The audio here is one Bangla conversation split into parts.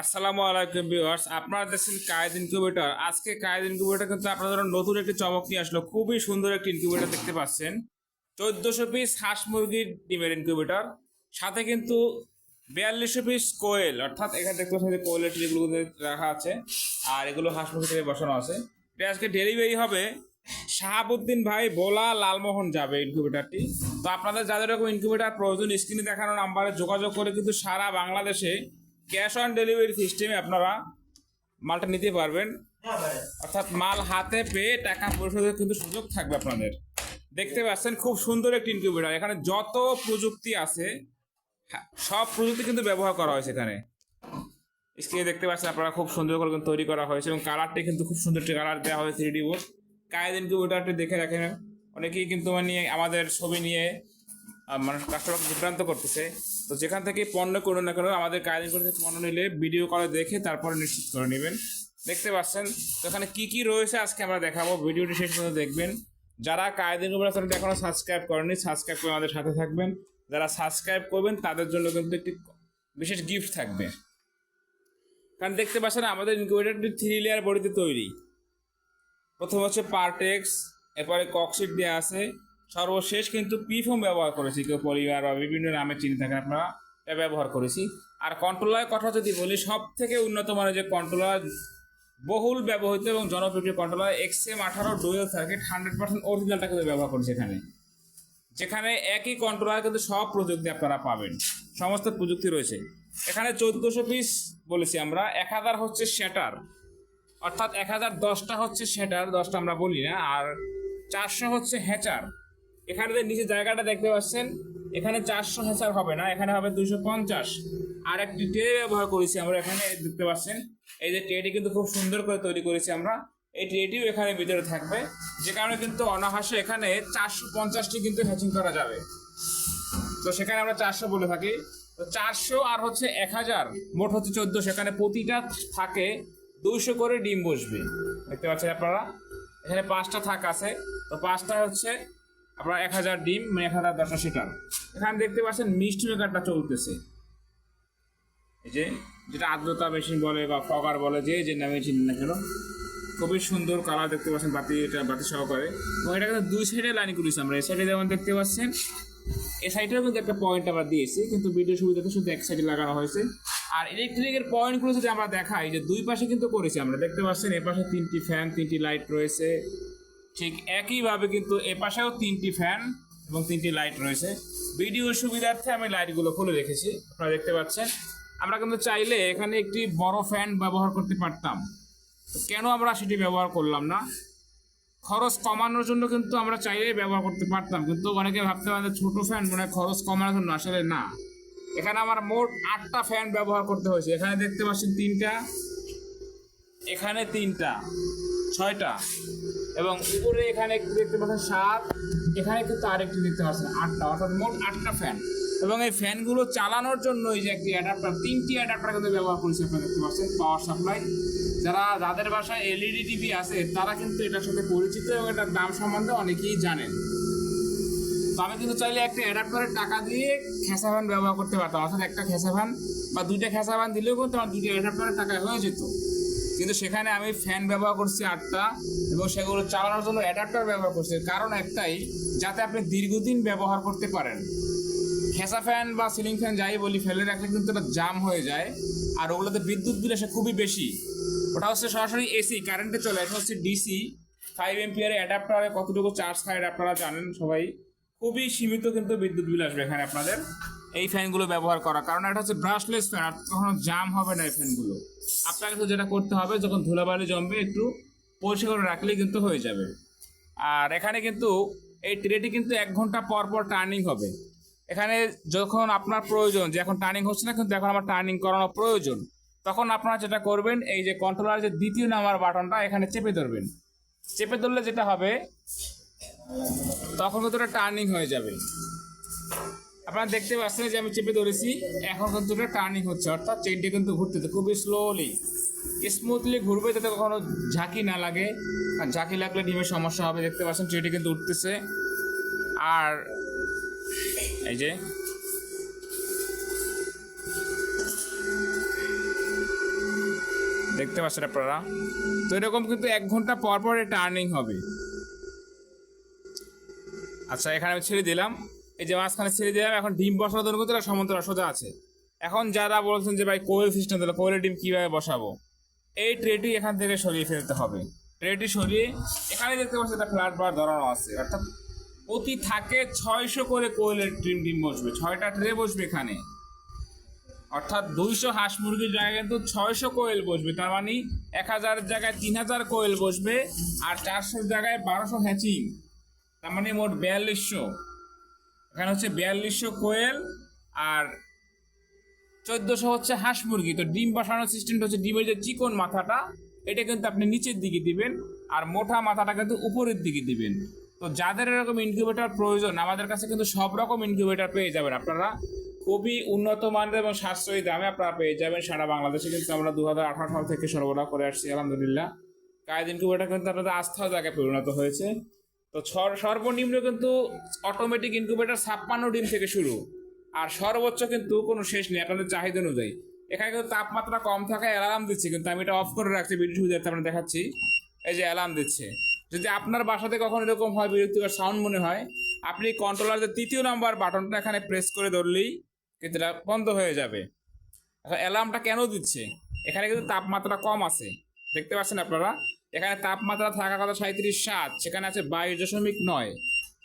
আসসালামু আলাইকুম ভিউয়ার্স, আপনারা দেখছেন কায়েদ ইনকিউবেটর। আজকে কায়েদ ইনকিউবেটর কিন্তু আপনাদের নতুন একটি চমক নিয়ে আসলো। খুবই সুন্দর একটি ইনকিউবেটর দেখতে পাচ্ছেন। চোদ্দোশো পিস হাঁস মুরগির ডিমের ইনকিউবেটর, সাথে কিন্তু বিয়াল্লিশশো পিস কোয়েল, অর্থাৎ এখানে দেখতে পাচ্ছেন যে কোয়েলের ট্রিগুলো রাখা আছে, আর এগুলো হাঁস মুরগি থেকে বসানো আছে। এটা আজকে ডেলিভারি হবে শাহাবুদ্দিন ভাই বোলা লালমোহন যাবে ইনকিউবেটরটি। তো আপনাদের যাদের এরকম ইনকিউবেটর প্রয়োজন, স্ক্রিনে দেখানো নাম্বারে যোগাযোগ করে কিন্তু সারা বাংলাদেশে ক্যাশ অন ডেলিভারি সিস্টেমে আপনারা মালটা নিতে পারবেন। অর্থাৎ মাল হাতে পেয়ে টাকা পরিশোধের কিন্তু সুযোগ থাকবে আপনাদের। দেখতে পাচ্ছেন খুব সুন্দর একটি ইনকিউবেটর এখানে যত প্রযুক্তি আছে হ্যাঁ, সব প্রযুক্তি কিন্তু ব্যবহার করা হয়েছে এখানে স্ক্রিনে দেখতে পাচ্ছেন আপনারা খুব সুন্দর করে তৈরি করা হয়েছে এবং কালারটি কিন্তু খুব সুন্দর একটি কালার দেওয়া হয়েছে থ্রি ডি বোর্ড কায়েদ ইনকিউবেটরটি দেখে রাখেন। অনেকেই কিন্তু মানে আমাদের ছবি নিয়ে মানুষ কাস্টমারকে বিভ্রান্ত করতেছে। তো যেখান থেকে পণ্য করুন না কেন, আমাদের কায়দিন করে পণ্য নিলে ভিডিও কলে দেখে তারপরে নিশ্চিত করে নেবেন। দেখতে পাচ্ছেন, তো এখানে কী কী রয়েছে আজকে আমরা দেখাবো। ভিডিওটি শেষ পর্যন্ত দেখবেন। যারা কায়দিন উপর চ্যানেলটি এখনও সাবস্ক্রাইব করেনি সাবস্ক্রাইব করে আমাদের সাথে থাকবেন। যারা সাবস্ক্রাইব করবেন, তাদের জন্য কিন্তু একটি বিশেষ গিফট থাকবে। কারণ দেখতে পাচ্ছেন, আমাদের ইনকিউবেটরটি থ্রি লেয়ার বডিতে তৈরি। প্রথম হচ্ছে পার্টেক্স এরপরে ককশিট দেওয়া আছে। সর্বশেষ কিন্তু পিফোম ব্যবহার করেছি, কেউ পরিবার বা বিভিন্ন নামে চিনি থাকেন আপনারা ব্যবহার করেছি। আর কন্ট্রোলারের কথা যদি বলি সব থেকে উন্নত মানের যে কন্ট্রোলার বহুল ব্যবহৃত এবং জনপ্রিয় কন্ট্রোলার এক্স এম আঠারো ডুয়েল সার্কিট হান্ড্রেড পার্সেন্ট অরিজিনালটা কিন্তু ব্যবহার করেছি এখানে। যেখানে একই কন্ট্রোলার কিন্তু সব প্রযুক্তি আপনারা পাবেন, সমস্ত প্রযুক্তি রয়েছে। এখানে চোদ্দোশো পিস বলেছি আমরা, এক হাজার হচ্ছে শ্যাটার অর্থাৎ এক হাজার দশটা হচ্ছে সেটার দশটা আমরা বলি না, আর চারশো হচ্ছে হ্যাচার এখানে নিচে জায়গাটা দেখতে পাচ্ছেন, এখানে চারশো হ্যাচার হবে না, এখানে হবে দুইশো পঞ্চাশ। আর একটি ট্রে ব্যবহার করেছি আমরা এখানে দেখতে পাচ্ছেন। এই যে ট্রেটি কিন্তু খুব সুন্দর করে তৈরি করেছি আমরা। এই ট্রেটিও এখানে ভিতরে থাকবে। যে কারণে কিন্তু অনাহাসে এখানে চারশো পঞ্চাশটি কিন্তু হ্যাচিং করা যাবে। তো সেখানে আমরা চারশো বলে থাকি। তো চারশো আর হচ্ছে এক হাজার, মোট হচ্ছে চোদ্দ। সেখানে প্রতিটা থাকে দুইশো করে ডিম বসবে। দেখতে পাচ্ছেন আপনারা? এখানে পাঁচটা থাক আছে। তো পাঁচটা হচ্ছে আপনার এক হাজার ডিম মানে এক হাজার দশটা সিটার। এখানে দেখতে পাচ্ছেন মিষ্টি মেকারটা চলতেছে। এই যে, যেটা আর্দ্রতা মেশিন বলে বা ফগার বলে, যে যে নামে চিনি না কেন, খুবই সুন্দর কালার দেখতে পাচ্ছেন বাতি, এটা বাতি সহকারে। এবং এটা কিন্তু দুই সাইডে লাইন করেছি আমরা। এই সাইডে যেমন দেখতে পাচ্ছেন, এই সাইডেও কিন্তু একটা পয়েন্ট আমরা দিয়েছি, কিন্তু ভিডিও সুবিধাতে শুধু এক সাইডে লাগানো হয়েছে। আর ইলেকট্রিকের পয়েন্টগুলো যদি আমরা দেখাই, যে দুই পাশে কিন্তু করেছি আমরা। দেখতে পাচ্ছেন এ পাশে তিনটি ফ্যান তিনটি লাইট রয়েছে। ঠিক একইভাবে কিন্তু এ পাশেও তিনটি ফ্যান এবং তিনটি লাইট রয়েছে। ভিডিও সুবিধার্থে আমি লাইটগুলো খুলে রেখেছি, আপনারা দেখতে পাচ্ছেন। আমরা কিন্তু চাইলে এখানে একটি বড় ফ্যান ব্যবহার করতে পারতাম। তো কেন আমরা সেটি ব্যবহার করলাম না? খরচ কমানোর জন্য কিন্তু আমরা চাইলেই ব্যবহার করতে পারতাম, কিন্তু অনেকে ভাবতে পারে ছোটো ফ্যান মানে খরচ কমানোর জন্য আসলে না। এখানে আমার মোট আটটা ফ্যান ব্যবহার করতে হয়েছে। এখানে দেখতে পাচ্ছেন তিনটা, এখানে তিনটা, ছয়টা। এবং উপরে এখানে দেখতে পাচ্ছেন সাত, এখানে কিন্তু আরেকটি দেখতে পাচ্ছেন আটটা, অর্থাৎ মোট আটটা ফ্যান এবং এই ফ্যানগুলো চালানোর জন্য এই যে একটি অ্যাডাপ্টার তিনটি অ্যাডাপ্টার কিন্তু ব্যবহার করেছে আপনারা দেখতে পাচ্ছেন পাওয়ার সাপ্লাই যারা, যাদের বাসায় এলইডি টিভি আছে, তারা কিন্তু এটার সাথে পরিচিত এবং এটার দাম সম্বন্ধে অনেকেই জানেন। তো আমি কিন্তু চাইলে একটা অ্যাডাপ্টারের টাকা দিয়ে খেসা ফ্যান ব্যবহার করতে পারতাম। অর্থাৎ একটা খেসা ফ্যান বা দুইটা খেসা ফ্যান দিলেও কিন্তু আমার দুইটা অ্যাডাপ্টারের টাকা হয়ে যেত। কিন্তু সেখানে আমি ফ্যান ব্যবহার করছি আটটা এবং সেগুলো চালানোর জন্য অ্যাডাপ্টার ব্যবহার করছি। কারণ একটাই, যাতে আপনি দীর্ঘদিন ব্যবহার করতে পারেন। খেসা ফ্যান বা সিলিং ফ্যান যাই বলি, ফেলে রাখলে কিন্তু এটা জাম হয়ে যায়। আর ওগুলোতে বিদ্যুৎ বিল আসে খুবই বেশি। ওটা হচ্ছে সরাসরি এসি কারেন্টে চলে। এটা হচ্ছে ডিসি ফাইভ এমপিয়ার অ্যাডাপ্টারে কতটুকু চার্জ খায় আপনারা জানেন সবাই। খুবই সীমিত কিন্তু বিদ্যুৎ বিল আসবে এখানে আপনাদের। এই ফ্যানগুলো ব্যবহার করা। কারণ এটা হচ্ছে ব্রাশলেস ফ্যান আর কখনো জাম হবে না এই ফ্যানগুলো। আপনাকে তো যেটা করতে হবে, যখন ধুলাবালি জমবে, একটু পরিষ্কার করে রাখলেই কিন্তু হয়ে যাবে। আর এখানে কিন্তু এই ট্রেটি কিন্তু এক ঘণ্টা পর পর টার্নিং হবে। এখানে যখন আপনার প্রয়োজন, যে এখন টার্নিং হচ্ছে না, কিন্তু এখন আমার টার্নিং করানো প্রয়োজন, তখন আপনারা যেটা করবেন, এই যে কন্ট্রোলার যে দ্বিতীয় নাম্বার বাটনটা, এখানে চেপে ধরবেন। চেপে ধরলে যেটা হবে, তখন কিন্তু টার্নিং হয়ে যাবে। আপনারা দেখতে পাচ্ছেন যে আমি চেপে ধরেছি। এখন কিন্তু এটা টার্নিং হচ্ছে, অর্থাৎ চেনটি কিন্তু ঘুরতেছে খুবই স্লোলি স্মুথলি ঘুরবে যাতে কখনো ঝাঁকি না লাগে। আর ঝাঁকি লাগলে ডিমের সমস্যা হবে, দেখতে পাচ্ছেন চেনটি কিন্তু উঠতেছে। আর এই যে, দেখতে পাচ্ছেন আপনারা? তো এরকম কিন্তু এক ঘণ্টা পর পর টার্নিং হবে। আচ্ছা এখানে আমি ছেড়ে দিলাম। এই যে মাঝখানে ছেড়ে দিলাম, এখন ডিম জন্য কিন্তু এটা সমান্তরাল সোজা আছে। এখন যারা বলছেন যে ভাই কোয়েল সিস্টেম দিলে, কোয়েলের ডিম কীভাবে বসাবো? এই ট্রেটি এখান থেকে সরিয়ে ফেলতে হবে। ট্রেটি সরিয়ে এখানে দেখতে পাচ্ছেন একটা ফ্ল্যাট বার ধরানো আছে। অর্থাৎ প্রতি থাকে ছয়শো করে কোয়েলের ডিম ডিম বসবে। ছয়টা ট্রে বসবে এখানে। অর্থাৎ দুইশো হাঁস মুরগির জায়গায় কিন্তু ছয়শো কোয়েল বসবে। তার মানে এক হাজারের জায়গায় তিন হাজার কোয়েল বসবে আর চারশোর জায়গায় বারোশো হ্যাচিং। তার মানে মোট বিয়াল্লিশশো। এখানে হচ্ছে বিয়াল্লিশশো কোয়েল আর চোদ্দশো হচ্ছে হাঁস মুরগি। তো ডিম বসানোর সিস্টেমটা হচ্ছে ডিমের যে চিকন মাথাটা, এটা কিন্তু আপনি নিচের দিকে দিবেন আর মোটা মাথাটা কিন্তু উপরের দিকে দিবেন। তো যাদের এরকম ইনকিউবেটর প্রয়োজন, আমাদের কাছে কিন্তু সব রকম ইনকিউবেটর পেয়ে যাবেন আপনারা। খুবই উন্নত মানের এবং সাশ্রয়ী দামে আপনারা পেয়ে যাবেন সারা বাংলাদেশে কিন্তু আমরা দু হাজার আঠারো সাল থেকে সরবরাহ করে আসছি, আলহামদুলিল্লাহ। কায়েদ ইনকিউবেটর কিন্তু আপনাদের আস্থার জায়গায় পরিণত হয়েছে। তো সর- সর্বনিম্ন কিন্তু অটোমেটিক ইনকিউবেটর ছাপ্পান্ন ডিম থেকে শুরু। আর সর্বোচ্চ কিন্তু কোনো শেষ নেই, আপনাদের চাহিদা অনুযায়ী। এখানে কিন্তু তাপমাত্রা কম থাকায় অ্যালার্ম দিচ্ছে, কিন্তু আমি এটা অফ করে রাখছি ভিডিও সুবিধার্থে আপনার দেখাচ্ছি। এই যে অ্যালার্ম দিচ্ছে। যদি আপনার বাসাতে কখনো এরকম হয়, বিরক্তিকর সাউন্ড মনে হয়, আপনি কন্ট্রোলারের তৃতীয় নাম্বার বাটনটা এখানে প্রেস করে ধরলেই কিন্তু এটা বন্ধ হয়ে যাবে। এখন অ্যালার্মটা কেন দিচ্ছে? এখানে কিন্তু তাপমাত্রা কম আছে। দেখতে পাচ্ছেন আপনারা? এখানে তাপমাত্রা থাকার কথা সাঁত্রিশ সাত, সেখানে আছে বাইশ দশমিক নয়।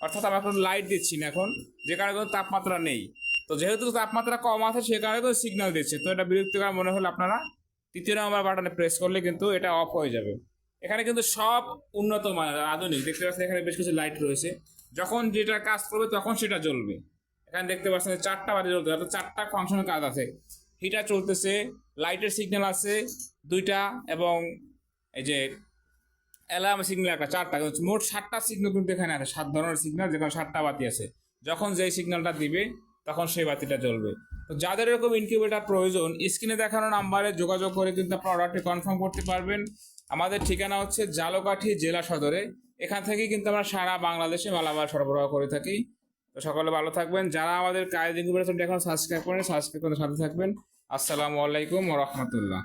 অর্থাৎ আমরা এখন লাইট দিচ্ছি না এখন, যে কারণে কোনো তাপমাত্রা নেই। তো যেহেতু তাপমাত্রা কম আছে, সে কারণে কোনো সিগন্যাল দিচ্ছে। তো এটা বিরক্তিকর মনে হলে আপনারা তৃতীয় নম্বর বাটনে প্রেস করলে কিন্তু এটা অফ হয়ে যাবে। এখানে কিন্তু সব উন্নত মানের আধুনিক, দেখতে পাচ্ছেন এখানে বেশ কিছু লাইট রয়েছে। যখন যেটা কাজ করবে তখন সেটা জ্বলবে। এখানে দেখতে পাচ্ছেন চারটা বাজে জ্বলতে অর্থাৎ চারটা ফাংশনের কাজ আছে। হিটার চলতেছে লাইটের সিগন্যাল আছে, দুইটা এবং এই যে অ্যালার্ম সিগন্যাল একটা, চারটা মোট সাতটা সিগন্যাল কিন্তু এখানে আছে, সাত ধরনের সিগন্যাল যেখানে সাতটা বাতি আছে। যখন যেই সিগন্যালটা দিবে, তখন সেই বাতিটা জ্বলবে। তো যাদের এরকম ইনকিউবেটার প্রয়োজন স্ক্রিনে দেখানো নাম্বারে যোগাযোগ করে কিন্তু আপনার অর্ডারটি কনফার্ম করতে পারবেন। আমাদের ঠিকানা হচ্ছে জালকাঠি জেলা সদরে। এখান থেকেই কিন্তু আমরা সারা বাংলাদেশে মালামাল সরবরাহ করে থাকি। তো সকলে ভালো থাকবেন। যারা আমাদের কাজ ইনকিউবেটার এখন সাবস্ক্রাইব করেন সাবস্ক্রাইব করে সাথে থাকবেন। আসসালামু আলাইকুম রহমতুল্লাহ।